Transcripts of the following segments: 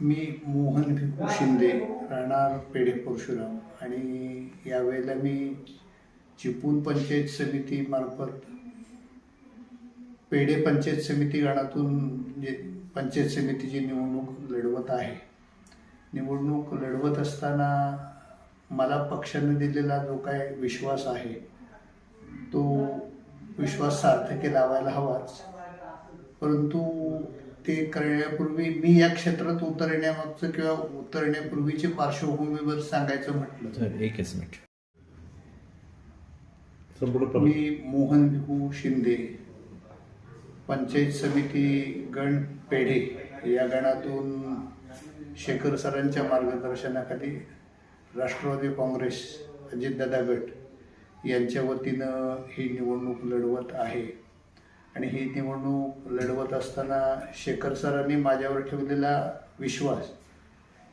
मी मोहन भिकू शिंदे राहणार पेढे परशुराम. आणि यावेळेला मी चिपळूण पंचायत समितीमार्फत पेढे पंचायत समिती गणातून जे पंचायत समितीची निवडणूक लढवत आहे. निवडणूक लढवत असताना मला पक्षाने दिलेला जो काय विश्वास आहे तो विश्वास सार्थकी लावायला हवाच. परंतु ते करण्यापूर्वी मी या क्षेत्रात उतरण्यामागचं किंवा उतरण्यापूर्वीची पार्श्वभूमीवर सांगायचं म्हटलं. सर एकच मिनिट. मी मोहन भिकू शिंदे पंचायत समिती गण पेढे या गणातून शेखर सरांच्या मार्गदर्शनाखाली राष्ट्रवादी काँग्रेस अजितदादा गट यांच्या वतीनं ही निवडणूक लढवत आहे. आणि ही निवडणूक लढवत असताना शेखर सरांनी माझ्यावर ठेवलेला विश्वास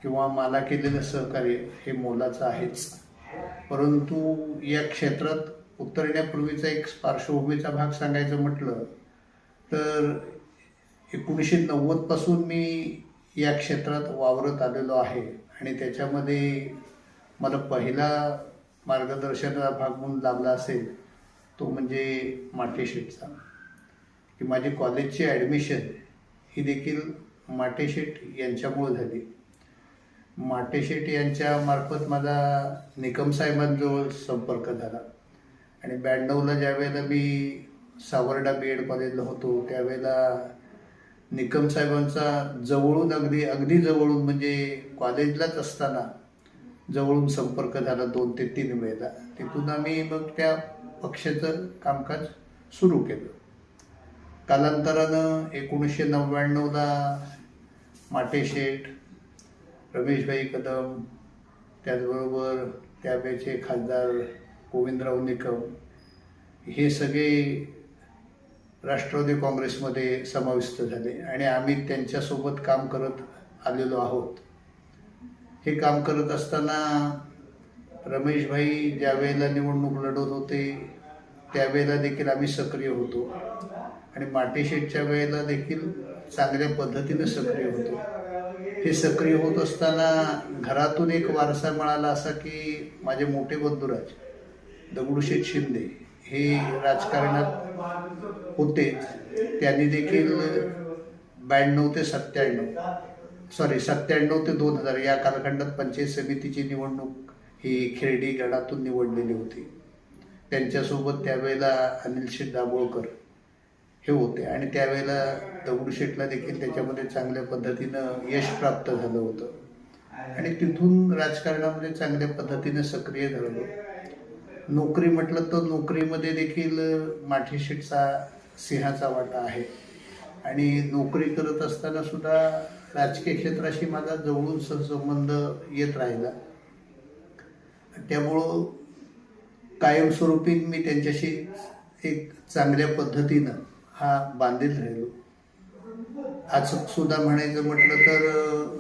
किंवा मला केलेलं सहकार्य हे मोलाचं आहेच. परंतु या क्षेत्रात उतरण्यापूर्वीचा एक पार्श्वभूमीचा भाग सांगायचं म्हटलं तर एकोणीसशे नव्वदपासून मी या क्षेत्रात वावरत आलेलो आहे आणि त्याच्यामध्ये मला पहिला मार्गदर्शनाचा भाग म्हणून लाभला असेल तो म्हणजे माटेशेटचा की माझी कॉलेजची ॲडमिशन ही देखील माटेशेट यांच्यामुळे झाली. माटेशेट यांच्यामार्फत माझा निकम साहेबांजवळ संपर्क झाला. आणि ब्याण्णवला ज्यावेळेला मी सावर्डा बी एड कॉलेजला होतो त्यावेळेला निकम साहेबांचा जवळून अगदी अगदी जवळून म्हणजे कॉलेजलाच असताना जवळून संपर्क झाला दोन ते तीन वेळेला. तिथून आम्ही मग त्या पक्षाचं कामकाज सुरू केलं. कालांतरानं एकोणीसशे नव्याण्णवला माटेशेठ रमेशभाई कदम त्याचबरोबर त्यावेळेचे खासदार गोविंदराव निकम हे सगळे राष्ट्रवादी काँग्रेसमध्ये समाविष्ट झाले आणि आम्ही त्यांच्यासोबत काम करत आलेलो आहोत. हे काम करत असताना रमेशभाई ज्या वेळेला निवडणूक लढवत होते त्यावेळेला देखील आम्ही सक्रिय होतो. आणि माटेशेटच्या वेळेला देखील चांगल्या पद्धतीने सक्रिय होतो. हे सक्रिय होत असताना घरातून एक वारसा मिळाला असा की माझे मोठे बंधुराज दगडूशेठ शिंदे हे राजकारणात होते. त्यांनी देखील ब्याण्णव ते सत्त्याण्णव सॉरी सत्त्याण्णव ते दोन हजार या कालखंडात पंचायत समितीची निवडणूक ही खेर्डी गडातून निवडलेली होती. त्यांच्यासोबत त्यावेळेला अनिल शेठ दाभोळकर हे होते. आणि त्यावेळेला दगडूशेठला देखील त्याच्यामध्ये चांगल्या पद्धतीनं यश प्राप्त झालं होतं. आणि तिथून राजकारणामध्ये चांगल्या पद्धतीने सक्रिय झालो. नोकरी म्हटलं तर नोकरीमध्ये देखील माठीशेठचा सिंहाचा वाटा आहे. आणि नोकरी करत असताना सुद्धा राजकीय क्षेत्राशी माझा जवळून सहसंबंध येत राहिला. त्यामुळं कायमस्वरूपी मी त्यांच्याशी एक चांगल्या पद्धतीनं हा बांधील राहिलो. आज सुद्धा म्हणायचं म्हटलं तर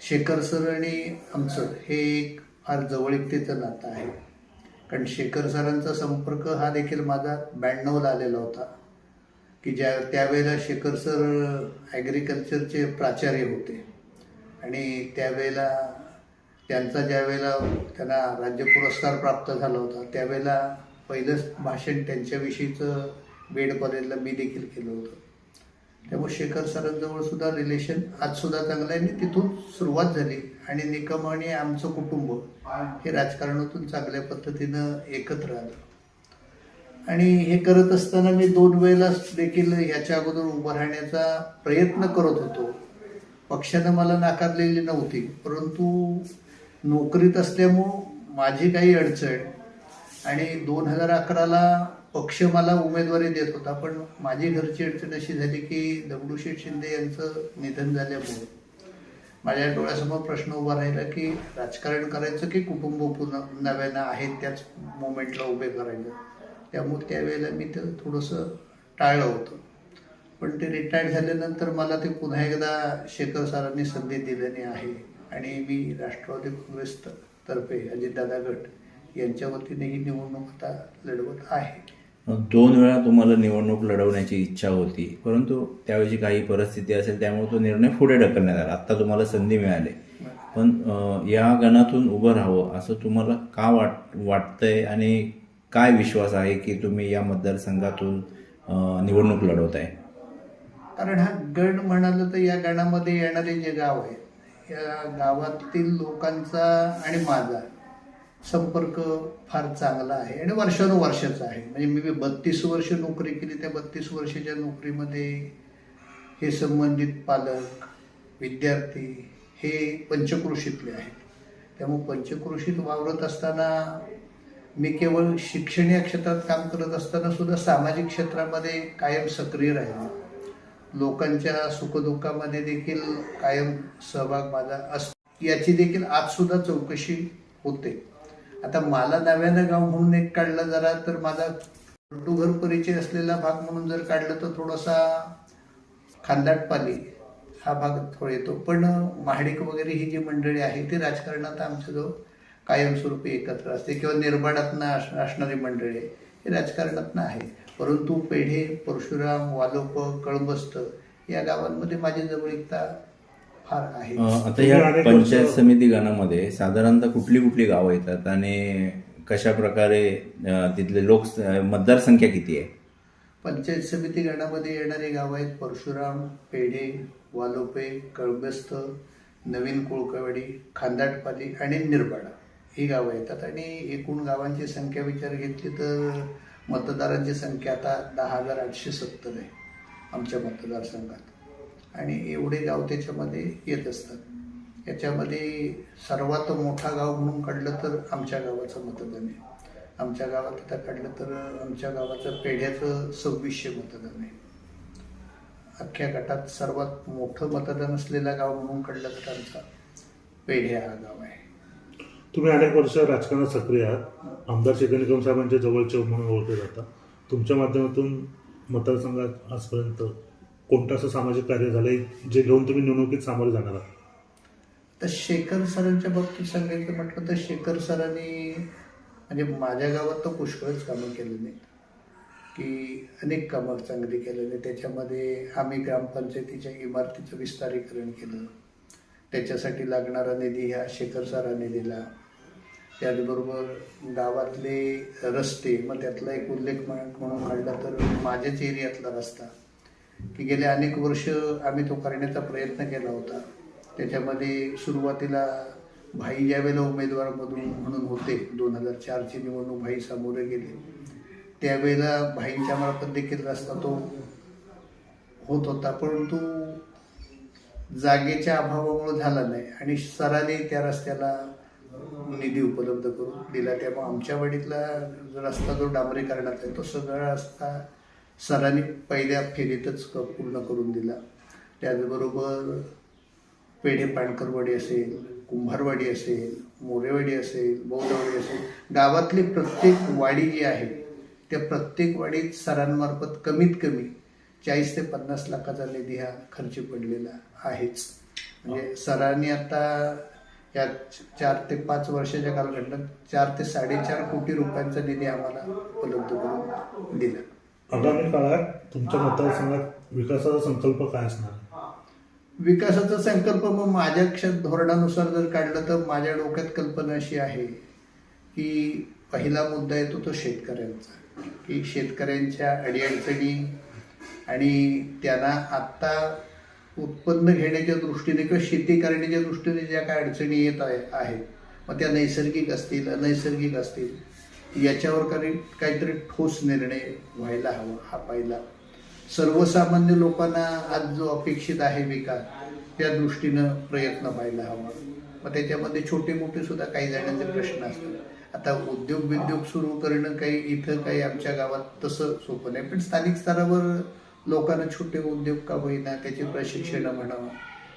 शेखर सर आणि आमचं हे एक फार जवळीकतेचं नातं आहे. कारण शेखर सरांचा संपर्क हा देखील माझा ब्याण्णवला आलेला होता. की ज्या त्यावेळेला शेखर सर ॲग्रिकल्चरचे प्राचार्य होते. आणि त्यावेळेला त्यांचा ज्यावेळेला त्यांना राज्य पुरस्कार प्राप्त झाला होता त्यावेळेला पहिलंच भाषण त्यांच्याविषयीचं बेड कॉलेजला मी देखील केलं होतं. त्यामुळे शेखर सरांजवळ सुद्धा रिलेशन आज सुद्धा चांगलं आहे. आणि तिथून सुरुवात झाली. आणि निकम आणि आमचं कुटुंब हे राजकारणातून चांगल्या पद्धतीनं एकत्र आलं. आणि हे करत असताना मी दोन वेळेला देखील ह्याच्या अगोदर उभं राहण्याचा प्रयत्न करत होतो. पक्षानं मला नाकारलेली नव्हती. परंतु नोकरीत असल्यामुळं माझी काही अडचण आणि दोन हजार अकराला पक्ष मला उमेदवारी देत होता पण माझी घरची अडचण अशी झाली की दगडूशेठ शिंदे यांचं निधन झाल्यामुळे माझ्या डोळ्यासमोर प्रश्न उभा राहिला की राजकारण करायचं की कुटुंब पुन्हा नव्यानं आहेत त्याच मोमेंटला उभे करायचं. त्यामुळे त्यावेळेला मी ते थोडंसं टाळलं होतं. पण ते रिटायर्ड झाल्यानंतर मला ते पुन्हा एकदा शेखर सरांनी संधी दिलेली आहे आणि मी राष्ट्रवादी काँग्रेस तर्फे अजितदादा गट यांच्या वतीने ही निवडणूक आता लढवत आहे. दोन वेळा तुम्हाला निवडणूक लढवण्याची इच्छा होती. परंतु त्यावेळी काही परिस्थिती असेल त्यामुळे तो निर्णय पुढे ढकलण्यात आला. आत्ता तुम्हाला संधी मिळाली. पण या गणातून उभं राहावं असं तुम्हाला का वाट वाटतंय आणि काय विश्वास आहे की तुम्ही या मतदारसंघातून निवडणूक निवडणूक लढवताय? कारण हा गण म्हणाल तर या गणामध्ये येणारे जे गाव आहे या गावातील लोकांचा आणि माझा संपर्क फार चांगला आहे आणि वर्षानुवर्षाचा आहे. म्हणजे मी बत्तीस वर्ष नोकरी केली त्या बत्तीस वर्षाच्या नोकरीमध्ये हे संबंधित पालक विद्यार्थी हे पंचक्रोशीतले आहेत. त्यामुळे पंचक्रोशीत वावरत असताना मी केवळ शिक्षण या क्षेत्रात काम करत असताना सुद्धा सामाजिक क्षेत्रामध्ये कायम सक्रिय राहिलो. लोकांच्या सुखदुःखामध्ये देखील कायम सहभाग माझा अस याची देखील आजसुद्धा चौकशी होते. आता मला नव्यानं गाव म्हणून एक काढलं जरा तर माझा घर परिचय असलेला भाग म्हणून जर काढलं तर थोडासा खांदाटपाली हा भाग थोडा येतो. पण महाडिक वगैरे ही जी मंडळी आहे ती राजकारणात आमच्याजवळ कायमस्वरूपी एकत्र असते किंवा निर्माणातनं अस- असणारी मंडळी हे राजकारणातनं आहे. परंतु पेढे परशुराम वालोप कळंबस्त या गावांमध्ये माझी जवळीकता फार आहे. आता या पंचायत समिती गणामध्ये साधारणतः कुठली कुठली गावं येतात आणि कशा प्रकारे तिथले लोक मतदारसंख्या किती आहे? पंचायत समिती गणामध्ये येणारी गावं आहेत परशुराम पेढे वालोपे कळंबस्त नवीन कोळकवाडी खांदाटपाली आणि निरबाडा. ही गावं येतात आणि एकूण गावांची संख्या विचार घेतली तर मतदारांची संख्या आता दहा हजार आठशे सत्तर आहे आमच्या मतदारसंघात. आणि एवढे गाव त्याच्यामध्ये येत असतात. याच्यामध्ये सर्वात मोठा गाव म्हणून काढलं तर आमच्या गावाचं मतदान आहे. आमच्या गावात आता काढलं तर आमच्या गावाचं पेढ्याचं सव्वीसशे मतदान आहे. अख्ख्या गटात सर्वात मोठं मतदान असलेलं गाव म्हणून काढलं तर आमचा पेढ्या हा गाव आहे. तुम्ही अनेक वर्ष राजकारणात सक्रिय आहात. आमदार चैतन्य साहेबांच्या जवळचे म्हणून ओळखले जातात. तुमच्या माध्यमातून मतदारसंघात आजपर्यंत कोणतं असं सामाजिक कार्य झालंय जे घेऊन तुम्ही निवडणुकीत सामोरे जाणार आहात? तर शेखर सरांच्या बाबतीत सांगायचं म्हटलं तर शेखर सरांनी म्हणजे माझ्या गावात तर पुष्कळच कामं केले नाही की अनेक कामं चांगली केलेली त्याच्यामध्ये आम्ही ग्रामपंचायतीच्या इमारतीचं विस्तारीकरण केलं. त्याच्यासाठी लागणारा निधी हा शेखर सरांनी दिला. त्याचबरोबर गावातले रस्ते मग त्यातला एक उल्लेख म्हणून काढला तर माझ्याच एरियातला रस्ता. की गेले अनेक वर्ष आम्ही तो करण्याचा प्रयत्न केला होता. त्याच्यामध्ये सुरुवातीला भाई ज्यावेळेला उमेदवारमधून म्हणून होते दोन हजार चारची निवडणूक भाई सामोरे गेले. त्यावेळेला भाईंच्या मार्फत देखील रस्ता तो होत होता परंतु जागेच्या अभावामुळे झाला नाही आणि सरांनी त्या रस्त्याला निधी उपलब्ध करून दिला. त्यामुळे आमच्या वाडीतला जो रस्ता जो डांबरीकरणात आहे तो सगळा रस्ता सरांनी पहिल्या फेरीतच पूर्ण करून दिला. त्याचबरोबर पेढे पाणकरवाडी असेल कुंभारवाडी असेल मोरेवाडी असेल बौद्धवाडी असेल गावातली प्रत्येक वाडी जी आहे त्या प्रत्येक वाडीत सरांमार्फत कमीत कमी चाळीस ते पन्नास लाखाचा निधी हा खर्ची पडलेला आहेच. म्हणजे सरांनी आता या चार ते पाच वर्षाच्या कालखंडात चार ते साडेचार कोटी रुपयांचा निधी आम्हाला उपलब्ध करून दिला. आगामी काळात तुमच्या मतदारसंघात विकासाचा संकल्प काय असणार? विकासाचा संकल्प मग माझ्या क्ष धोरणानुसार जर काढलं तर माझ्या डोक्यात कल्पना अशी आहे की पहिला मुद्दा येतो तो शेतकऱ्यांचा. की शेतकऱ्यांच्या अडीअडचणी आणि त्यांना आत्ता उत्पन्न घेण्याच्या दृष्टीने किंवा शेती करण्याच्या दृष्टीने ज्या काय अडचणी येत आहे आहेत मग त्या नैसर्गिक असतील अनैसर्गिक असतील. याच्यावर काही काहीतरी ठोस निर्णय व्हायला हवा हा पहिला. सर्वसामान्य लोकांना आज जो अपेक्षित आहे विकास त्या दृष्टीनं प्रयत्न व्हायला हवा. मग त्याच्यामध्ये छोटे मोठे सुद्धा काही जणांचे प्रश्न असतात आता उद्योग बिद्योग सुरू करणं काही इथं काही आमच्या गावात तसं सोपं नाही. पण स्थानिक स्तरावर लोकांना छोटे उद्योग का होईना त्याचे प्रशिक्षण म्हणावं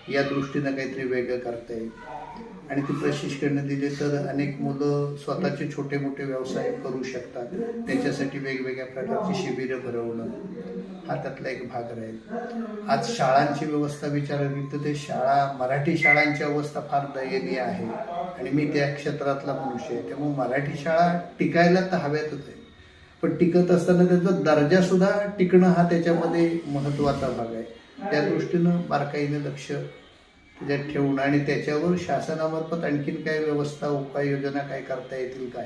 या दृष्टीनं काहीतरी वेगळं करता येईल. आणि ती प्रशिक्षण दिले तर अनेक मुलं स्वतःचे छोटे मोठे व्यवसाय करू शकतात. त्याच्यासाठी वेगवेगळ्या प्रकारची शिबिरं भरवणं हा त्यातला एक भाग राहील. आज शाळांची व्यवस्था विचारली तर ते शाळा मराठी शाळांची अवस्था फार दयनीय आहे. आणि मी त्या क्षेत्रातला मनुष्य आहे. त्यामुळे मराठी शाळा टिकायला तर हव्यातच आहे. पण टिकत असताना त्याचा दर्जासुद्धा टिकणं हा त्याच्यामध्ये महत्त्वाचा भाग आहे. त्या दृष्टीनं बारकाईने लक्ष त्याच्यात ठेवून आणि त्याच्यावर शासनामार्फत आणखीन काय व्यवस्था उपाययोजना काय करता येतील काय?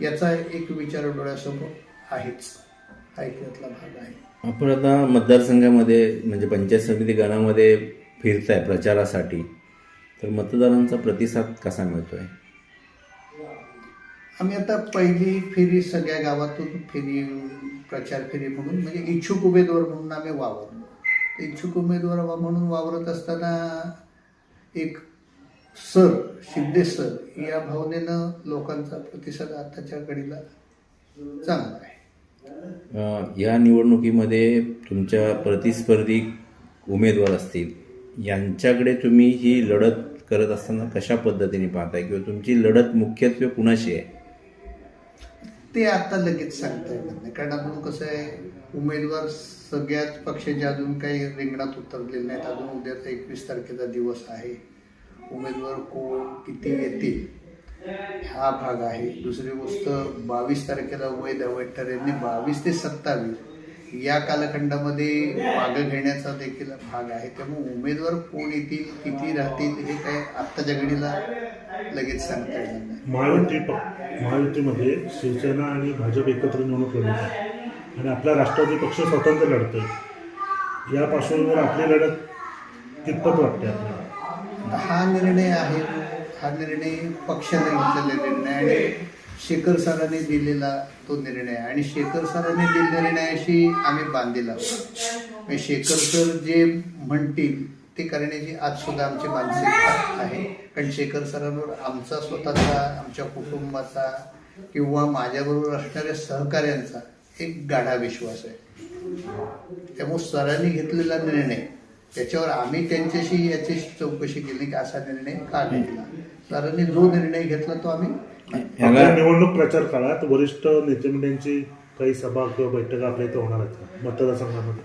याचा एक विचार डोळ्यासमोर आहेच. हा एक त्यातला भाग आहे. आपण आता मतदारसंघामध्ये म्हणजे पंचायत समिती गणामध्ये फिरताय प्रचारासाठी. तर मतदारांचा प्रतिसाद कसा मिळतोय? आम्ही आता पहिली फेरी सगळ्या गावातून फेरी प्रचार फेरी म्हणून म्हणजे इच्छुक उमेदवार म्हणून आम्ही वावरलो. इच्छुक उमेदवार वा- म्हणून वावरत असताना एक सर शिंदे सर या भावनेनं लोकांचा प्रतिसाद आताच्या घडीला चांगला आहे. या निवडणुकीमध्ये तुमच्या प्रतिस्पर्धी उमेदवार असतील यांच्याकडे तुम्ही ही लढत करत असताना कशा पद्धतीने पाहताय? किंवा तुमची लढत मुख्यत्वे कुणाशी आहे? ते आता लगेच सांगता येणार नाही. कारण अजून कसं आहे उमेदवार सगळ्याच पक्षाचे अजून काही रिंगणात उतरलेले नाहीत. अजून उद्याचा एकवीस तारखेचा दिवस आहे. उमेदवार कोण किती येतील हा भाग आहे. दुसरी गोष्ट बावीस तारखेला वैध वैठर यांनी बावीस ते सत्तावीस या कालखंडामध्ये मागं घेण्याचा देखील भाग आहे. त्यामुळे उमेदवार कोण येतील किती राहतील हे काय आत्ताच्या घडीला लगेच सांगता येणार नाही. महायुती महायुतीमध्ये शिवसेना आणि भाजप एकत्र निवडणूक लढत आहे. आणि आपला राष्ट्रवादी पक्ष स्वतंत्र लढतोय. या पार्श्वभूमीवर आपली लढत कितपत वाटते आपल्याला. हा निर्णय आहे. हा निर्णय पक्षाने घेतलेला निर्णय आणि शेखर सरांनी दिलेला तो निर्णय आहे. आणि शेखर सरांनी दिलेल्या निर्णयाशी आम्ही बांधील आहोत. म्हणजे शेखर सर जे म्हणतील ते करण्याची आज सुद्धा आमची मानसिकता आहे. कारण शेखर सरांवर आमचा स्वतःचा आमच्या कुटुंबाचा किंवा माझ्याबरोबर असणाऱ्या सहकाऱ्यांचा एक गाढा विश्वास आहे. त्यामुळे सरांनी घेतलेला निर्णय त्याच्यावर आम्ही त्यांच्याशी याची चौकशी केली की असा निर्णय का घेतला? सरांनी जो निर्णय घेतला तो आम्ही आपल्या निवडणूक प्रचार काळात वरिष्ठ नेतेमंडळींची काही सभा किंवा बैठका आपल्या इथे होणार आहेत मतदारसंघामध्ये.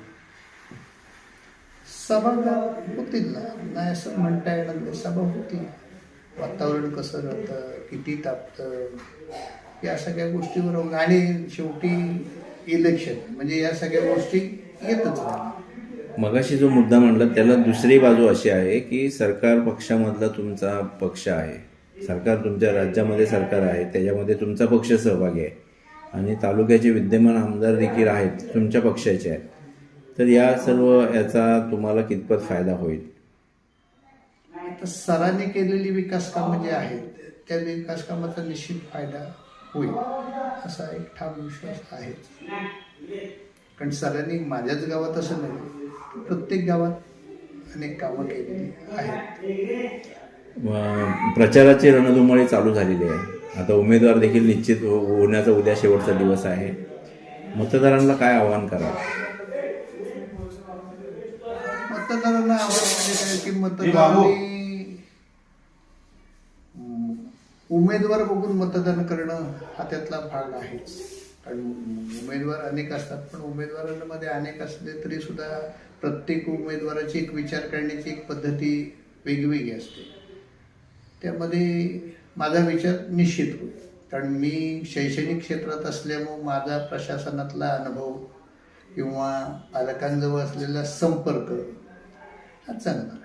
सभा होतील ना. नाही असं म्हणता येणार नाही. सभा होतील. वातावरण कसं राहतं? किती तापतं? या सगळ्या गोष्टीवर आणि शेवटी इलेक्शन म्हणजे या सगळ्या गोष्टी येतच मगाशी जो मुद्दा मांडला त्याला दुसरी बाजू अशी आहे की सरकार पक्षामधला तुमचा पक्ष आहे. सरकार तुमच्या राज्यामध्ये सरकार आहे त्याच्यामध्ये तुमचा पक्ष सहभागी आहे. आणि तालुक्याचे विद्यमान आमदार देखील आहेत तुमच्या पक्षाचे आहेत. तर या सर्व याचा तुम्हाला कितपत फायदा होईल? तर सरांनी केलेली विकास कामं जे आहेत त्या विकास कामाचा निश्चित फायदा होईल असा एक ठाम विश्वास आहे. कारण सरांनी माझ्याच गावात असं नाही प्रत्येक गावात अनेक कामं केलेली आहेत. प्रचाराची रणधुमाळी चालू झालेली आहे. आता उमेदवार देखील निश्चित हो- होण्याचा उद्या शेवटचा दिवस आहे. मतदारांना काय आवाहन करा मतदारांना आवाहन म्हणजे उमेदवार बघून मतदान करणं हा त्यातला भाग आहेच कारण उमेदवार अनेक असतात पण उमेदवारांमध्ये अनेक असले तरी सुद्धा प्रत्येक उमेदवाराची एक विचार करण्याची एक पद्धती वेगवेगळी असते. त्यामध्ये माझा विचार निश्चित होईल. कारण मी शैक्षणिक क्षेत्रात असल्यामुळं माझा प्रशासनातला अनुभव किंवा पालकांजवळ असलेला संपर्क हा चांगला